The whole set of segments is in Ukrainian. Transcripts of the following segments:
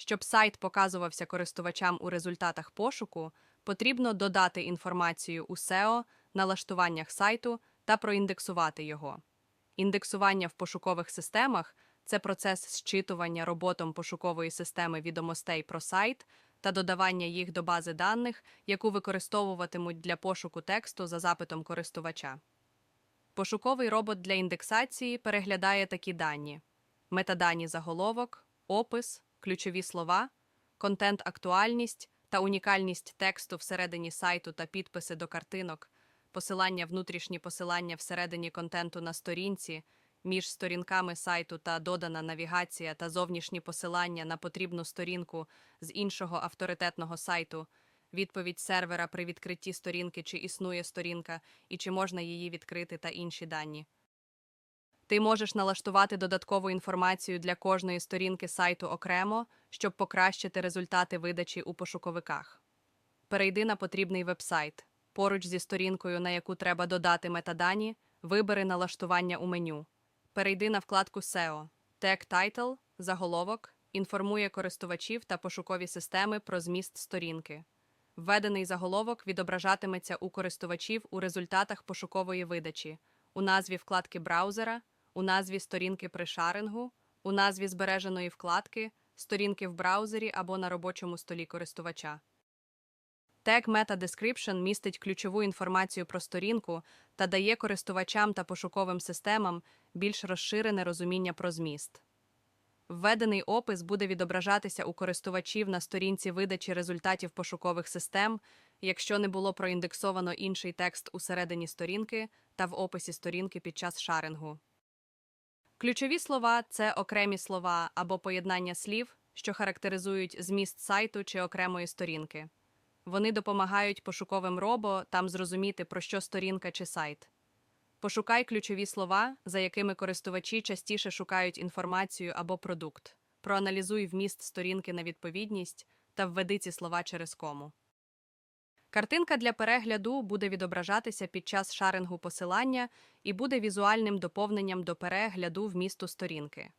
Щоб сайт показувався користувачам у результатах пошуку, потрібно додати інформацію у SEO, налаштуваннях сайту та проіндексувати його. Індексування в пошукових системах це процес зчитування роботом пошукової системи відомостей про сайт та додавання їх до бази даних, яку використовуватимуть для пошуку тексту за запитом користувача. Пошуковий робот для індексації переглядає такі дані: метадані заголовок, опис, ключові слова, контент-актуальність та унікальність тексту всередині сайту та підписи до картинок, посилання внутрішні посилання всередині контенту на сторінці, між сторінками сайту та додана навігація та зовнішні посилання на потрібну сторінку з іншого авторитетного сайту, відповідь сервера при відкритті сторінки, чи існує сторінка і чи можна її відкрити та інші дані. Ти можеш налаштувати додаткову інформацію для кожної сторінки сайту окремо, щоб покращити результати видачі у пошуковиках. Перейди на потрібний вебсайт. Поруч зі сторінкою, на яку треба додати метадані, вибери налаштування у меню. Перейди на вкладку SEO. Tag Title, заголовок, інформує користувачів та пошукові системи про зміст сторінки. Введений заголовок відображатиметься у користувачів у результатах пошукової видачі, у назві вкладки браузера, у назві сторінки при шарингу, у назві збереженої вкладки, сторінки в браузері або на робочому столі користувача. Тег Meta Description містить ключову інформацію про сторінку та дає користувачам та пошуковим системам більш розширене розуміння про зміст. Введений опис буде відображатися у користувачів на сторінці видачі результатів пошукових систем, якщо не було проіндексовано інший текст усередині сторінки та в описі сторінки під час шарингу. Ключові слова це окремі слова або поєднання слів, що характеризують зміст сайту чи окремої сторінки. Вони допомагають пошуковим робо там зрозуміти, про що сторінка чи сайт. Пошукай ключові слова, за якими користувачі частіше шукають інформацію або продукт. Проаналізуй вміст сторінки на відповідність та введи ці слова через кому. Картинка для перегляду буде відображатися під час шарингу посилання і буде візуальним доповненням до перегляду вмісту сторінки.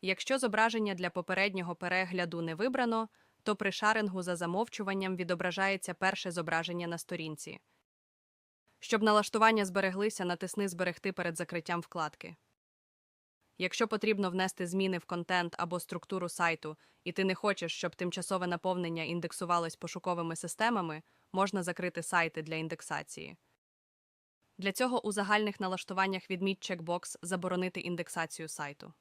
Якщо зображення для попереднього перегляду не вибрано, то при шарингу за замовчуванням відображається перше зображення на сторінці. Щоб налаштування збереглися, натисни Зберегти перед закриттям вкладки. Якщо потрібно внести зміни в контент або структуру сайту, і ти не хочеш, щоб тимчасове наповнення індексувалось пошуковими системами, можна закрити сайти для індексації. Для цього у загальних налаштуваннях відміть чекбокс Заборонити індексацію сайту.